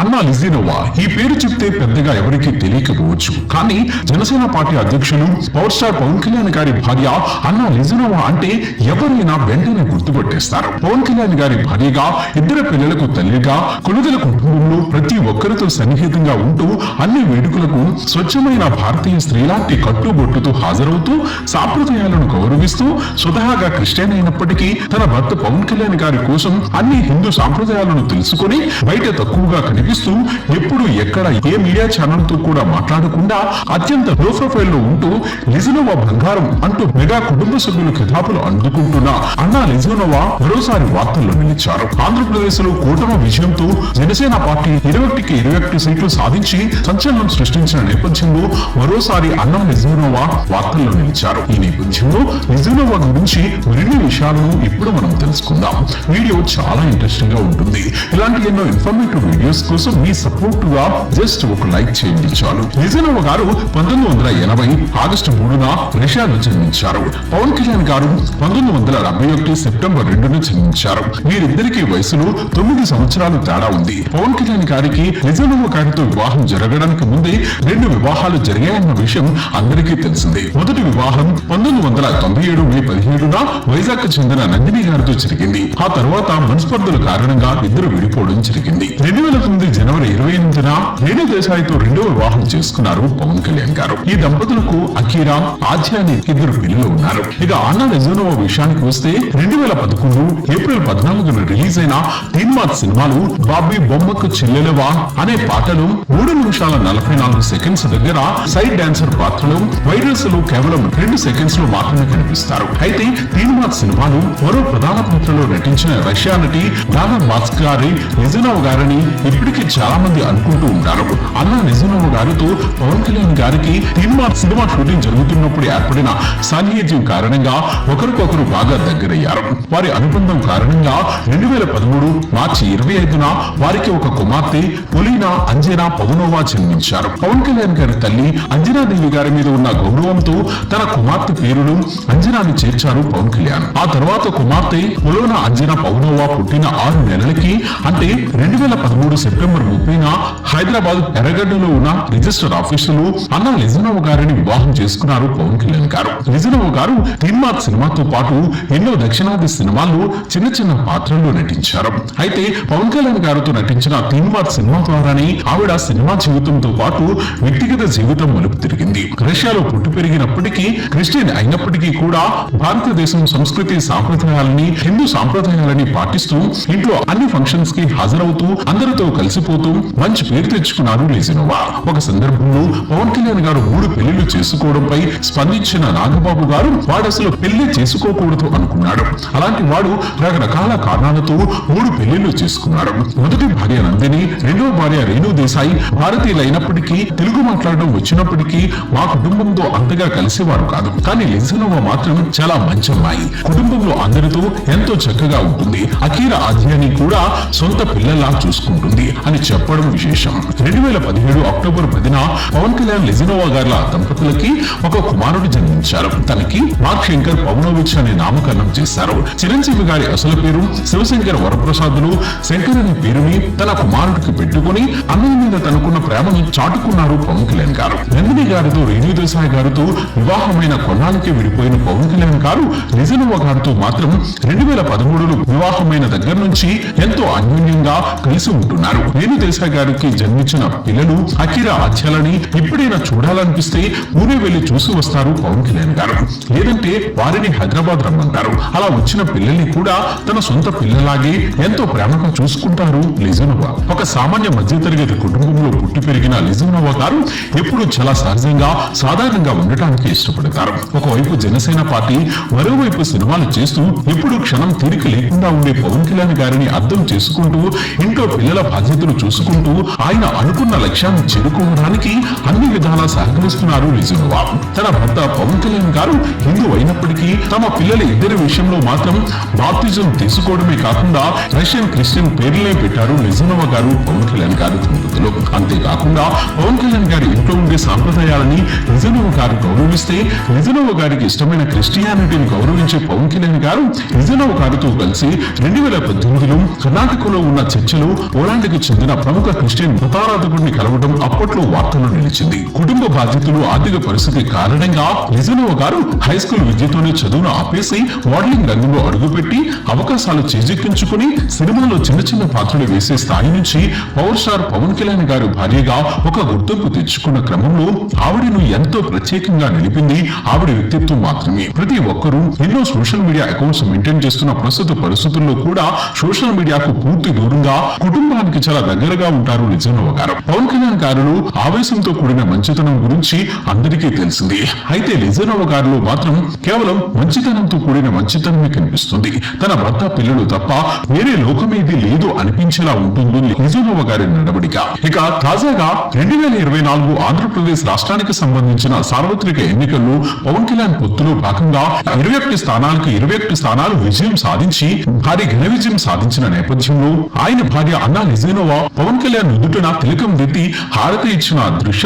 అన్నా లిజినోవా ఈ పేరు చెప్తే పెద్దగా ఎవరికీ తెలియకపోవచ్చు. కానీ జనసేన పార్టీ అధ్యక్షులు పవర్ స్టార్ పవన్ కళ్యాణ్ గారి భార్య అన్నా లిజినోవా అంటే ఎవరైనా వెంటనే గుర్తుపట్టేస్తారు. పవన్ కళ్యాణ్ గారి భార్యగా ఇద్దరు పిల్లలకు తల్లిగా కొలుదల కుటుంబంలో ప్రతి ఒక్కరితో సన్నిహితంగా ఉంటూ అన్ని వేడుకలకు స్వచ్ఛమైన భారతీయ స్త్రీలాంటి కట్టుబొట్టుతో హాజరవుతూ సాంప్రదాయాలను గౌరవిస్తూ స్వతహాగా క్రిస్టియన్ అయినప్పటికీ తన భర్త పవన్ కళ్యాణ్ గారి కోసం అన్ని హిందూ సాంప్రదాయాలను తెలుసుకొని బయట తక్కువగా కనిపిస్తూ ఎప్పుడు ఎక్కడ ఏ మీడియా ఛానల్తో కూడా మాట్లాడకుండా అత్యంత లో ప్రొఫైల్లో ఉంటూ లిజనోవా బంగారం అంటూ మెగా కుటుంబ సభ్యులు కితాబులు అందుకుంటున్న అన్నా లిజనోవా మరోసారి వార్తల్లో నిలిచారు. ఆంధ్రప్రదేశ్లో కూటమి విజయంతో జనసేన పార్టీ ఇరవై ఒకటికి ఇరవై ఒకటి సీట్లు సాధించి సంచలనం సృష్టించిన నేపథ్యంలో మరోసారి అన్నా లిజనోవా వార్తల్లో నిలిచారు. ఈ నేపథ్యంలో లిజనోవా గురించి మరిన్ని విషయాలను ఇప్పుడు మనం తెలుసుకుందాం. వీడియో చాలా ఇంట్రెస్టింగ్గా ఉంటుంది. ఇలాంటి ఎన్నో ఇన్ఫర్మేటివ్ వీడియోస్ కోసం మీ సపోర్ట్గా జస్ట్ ఒక లైక్ చేయండి చాలు. లిజనోవా గారు పంతొమ్మిది వందల ఎనభై ఆగస్టు మూడున రష్యాలో జన్మించారు. పవన్ కళ్యాణ్ గారు పంతొమ్మిది వందల డెబ్బై ఒకటి సెప్టెంబర్ రెండున జన్మించారు. వీరిద్దరికి వయసులో తొమ్మిది సంవత్సరాలు తేడా ఉంది. పవన్ కళ్యాణ్ గారికి లిజనోవా గారితో వివాహం జరగడానికి ముందే రెండు వివాహాలు జరిగాయన్న విషయం అందరికీ తెలిసిందే. మొదటి వివాహం పంతొమ్మిది వందల తొంభై ఏడు మే పదిహేడున వైజాగ్ చెందిన నందిని గారితో జరిగింది. ఆ తర్వాత మనస్పర్ధల కారణంగా ఇద్దరు విడిపోవడం జరిగింది. రెండు వేల తొమ్మిది జనవరి ఇరవై ఎనిమిదిన రేణు దేశాయితో రెండో వివాహం చేసుకున్నారు పవన్ కళ్యాణ్ గారు. ఈ దంపతులకు అకీరా ఆద్య అనే ఇద్దరు పిల్లలు ఉన్నారు. ఇక ఆనా రెజోనోవా విషయానికి వస్తే రెండు వేల పదకొండు ఏప్రిల్ పద్నాలుగున రిలీజ్ అయిన తీన్మాత్ సినిమాలు బాబీ బొమ్మకు చెల్లెలవా అనే పాటలు మూడు నిమిషాల నలభై నాలుగు సెకండ్స్ దగ్గర సైడ్ డాన్సర్ పాత్రలు వైరస్లో కేవలం రెండు సెకండ్స్లో మాత్రమే కనిపిస్తారు. అయితే తీన్మాత్ సినిమాలు మరో ప్రధాన పాత్రలో నటించిన రష్యా నటి దానా మాస్కారి నిజనవ్ గారిని ఇప్పటికీ చాలా మంది అనుకుంటూ ఉంటారు అన్న నిజనవ్ గారితో పవన్ కళ్యాణ్ గారికి తీన్మాత్ సినిమా షూటింగ్ జరుగుతున్నప్పుడు ఏర్పడిన సాన్నిహిత్యం కారణంగా ఒకరికొకరు బాగా దగ్గరయ్యారు. వారి అనుబంధం కారణంగా రెండు వేల పదమూడు మార్చి ఇరవై ఐదున వారికి ఒక కుమార్తె పొలీనా అంజనా పవనోవా జన్మించారు. పవన్ కళ్యాణ్ గారి తల్లి అంజనాదేవి గారి మీద ఉన్న గౌరవంతో తన కుమార్తె పేరును అంజనాని చేర్చారు పవన్ కళ్యాణ్. ఆ తర్వాత కుమార్తె పొలోనా అంజనా పవనోవా పుట్టిన ఆరు నెలలకి అంటే రెండు వేల పదమూడు సెప్టెంబర్ ముప్పైన హైదరాబాద్ ఎర్రగడ్డలో ఉన్న రిజిస్టర్ ఆఫీసులు అన్న లిజనోవ్ గారిని వివాహం చేసుకున్నారు పవన్ కళ్యాణ్ గారు. లిజనోవ్ గారు తీన్మాత్ సినిమాతో పాటు ఎన్నో దక్షిణాది సినిమాల్లో చిన్న చిన్న పాత్రల్లో నటించారు. అయితే పవన్ కళ్యాణ్ గారితో నటించిన తీన్మాత్ సినిమా ద్వారానే ఆవిడ సినిమా జీవితంతో పాటు వ్యక్తిగత జీవితం మలుపు తిరిగింది. రష్యాలో పుట్టి పెరిగినప్పటికీ క్రిస్టియన్ అయినప్పటికీ కూడా భారతదేశం సంస్కృతి సాంప్రదాయాలని హిందూ సాంప్రదాయాలని పాటిస్తూ ఇంట్లో అన్ని ఫంక్షన్స్కి హాజరవుతూ అందరితో కలిసి కలిసిపోతూ మంచి పేరు తెచ్చుకున్నారు లిజినోవా ఒక సందర్భంలో పవన్ కళ్యాణ్ గారు మూడు పెళ్ళిళ్ళు చేసుకోవడంపై స్పందించిన నాగబాబు గారు వాడు అసలు పెళ్ళి చేసుకోకూడదు అనుకున్నాడు. అలాంటి వాడు రకరకాల కారణాలతో మూడు పెళ్ళిళ్ళు చేసుకున్నాడు. మొదటి భార్య నందిని రెండవ భార్య రేణు దేశాయి భారతీయులైనప్పటికీ తెలుగు మాట్లాడడం వచ్చినప్పటికీ మా కుటుంబంతో అంతగా కలిసేవారు కాదు. కానీ లిజనోవా మాత్రం చాలా మంచి అమ్మాయి కుటుంబంలో అందరితో ఎంతో చక్కగా ఉంటుంది. అకీర ఆధ్యాన్ని కూడా సొంత పిల్లలా చూసుకుంటుంది. అని చెప్పడం విశేషం. రెండు వేల పదిహేడు అక్టోబర్ పదిన పవన్ కళ్యాణ్ లెజినోవా గార్ల దంపతులకి ఒక కుమారుడు జన్మించారు. తనకి మార్క్ శంకర్ పవనోవిచ్ అనే నామకరణం చేశారు. చిరంజీవి గారి అసలు పేరు శివశంకర్ వరప్రసాదులు శంకర్ అనే పేరుని తన కుమారుడికి పెట్టుకుని అన్నయ్య మీద తనకున్న ప్రేమను చాటుకున్నారు పవన్ కళ్యాణ్ గారు. నందిని గారితో రేణు దేశాయ్ గారితో వివాహమైన కొన్నాళ్ళకే విడిపోయిన పవన్ కళ్యాణ్ గారు లిజనోవా గారితో మాత్రం రెండు వేల పదమూడులో వివాహమైన దగ్గర నుంచి ఎంతో అన్యోన్యంగా కలిసి ఉంటున్నారు. రేణు దేశాయ్ గారికి జన్మించిన పిల్లలు అఖిర ఆధ్యాలని ఎప్పుడైనా చూడాలనిపిస్తే ఊరే వెళ్ళి చూసి వస్తారు పవన్ కళ్యాణ్ గారు. లేదంటే వారిని హైదరాబాద్ రమ్మంటారు. అలా వచ్చిన పిల్లల్ని కూడా తన సొంత పిల్లలాగే ఎంతో ప్రేమగా చూసుకుంటారు లిజనోవా. ఒక సామాన్య మధ్యతరగతి కుటుంబంలో పుట్టి పెరిగిన లిజనోవా గారు ఎప్పుడు చాలా సహజంగా సాధారణంగా ఉండటానికి ఇష్టపడతారు. ఒకవైపు జనసేన పార్టీ మరోవైపు సినిమాలు చేస్తూ ఎప్పుడు క్షణం తీరిక లేకుండా ఉండే పవన్ కళ్యాణ్ గారిని అర్థం చేసుకుంటూ ఇంట్లో పిల్లల బాధ్యతలు చూసుకుంటూ ఆయన అనుకున్న లక్ష్యాన్ని చేరుకోవడానికి అన్ని విధాలా సహకరిస్తున్నారు లిజనోవా. తన భర్త పవన్ కళ్యాణ్ గారు హిందూ అయినప్పటికీ తమ పిల్లల ఇద్దరి విషయంలో మాత్రం బాప్తిజం తీసుకోవడమే కాకుండా రష్యన్ క్రిస్టియన్ పేర్లే పెట్టారు నిజనవ గారు పవన్ కళ్యాణ్ గారు. గారు దంపతులు అంతేకాకుండా పవన్ కళ్యాణ్ గారి ఇంట్లో ఉండే సాంప్రదాయాలని నిజనవ గారు గౌరవిస్తే నిజనవ గారికి ఇష్టమైన క్రిస్టియానిటీని గౌరవించే పవన్ కళ్యాణ్ గారు నిజనవ గారితో కలిసి రెండు వేల పద్దెనిమిదిలో కర్ణాటకలో ఉన్న చర్చలో పోలాండ్కి చెందిన ప్రముఖ క్రిస్టియన్ మతారాధకుడిని కలవడం అప్పట్లో వార్తల్లో నిలిచింది. కుటుంబ బాధ్యతలు ఆర్థిక పరిస్థితి కారణంగా నిజనవ గారు హై స్కూల్ విద్యతోనే చదువును ఆపేసి మోడలింగ్ రంగంలో అడుగుపెట్టి అవకాశాలు చేజిక్కించుకుని సినిమాలో చిన్న చిన్న పాత్రలు వేసే స్థాయి నుంచి పవర్ స్టార్ పవన్ కళ్యాణ్ గారు భార్యగా ఒక గుర్తింపు తెచ్చుకున్న క్రమంలో ఆవిడను ఎంతో ప్రత్యేకంగా నిలిపింది ఆవిడ వ్యక్తిత్వం మాత్రమే. ప్రతి ఒక్కరూ ఎన్నో సోషల్ మీడియా అకౌంట్స్ మెయింటైన్ చేస్తున్న ప్రస్తుత పరిస్థితుల్లో కూడా సోషల్ మీడియాకు పూర్తి దూరంగా కుటుంబానికి చాలా చాలా దగ్గరగా ఉంటారు నిజంగా గారు పవన్ కళ్యాణ్ గారులు ఆవేశంతో కూడిన మంచితనం గురించి అందరికీ తెలిసింది. అయితే నిజనవ గారిలో మాత్రం కేవలం మంచితనంతో కూడిన మంచితనమే కనిపిస్తుంది. తన భర్త పిల్లలు తప్ప వేరే లోకమేది లేదు అనిపించేలా ఉంటుంది నిజనవ గారి నడవడిక. ఇక తాజాగా రెండు వేల ఇరవై నాలుగు ఆంధ్రప్రదేశ్ రాష్ట్రానికి సంబంధించిన సార్వత్రిక ఎన్నికల్లో పవన్ కళ్యాణ్ పొత్తులో భాగంగా ఇరవై ఒకటి స్థానాలకు ఇరవై ఒకటి స్థానాలు విజయం సాధించి భారీ ఘన విజయం సాధించిన నేపథ్యంలో ఆయన భార్య అన్నా నిజేనోవా పవన్ కళ్యాణ్ నుదుటన తిలకం దిద్ది హారతి ఇచ్చిన దృశ్య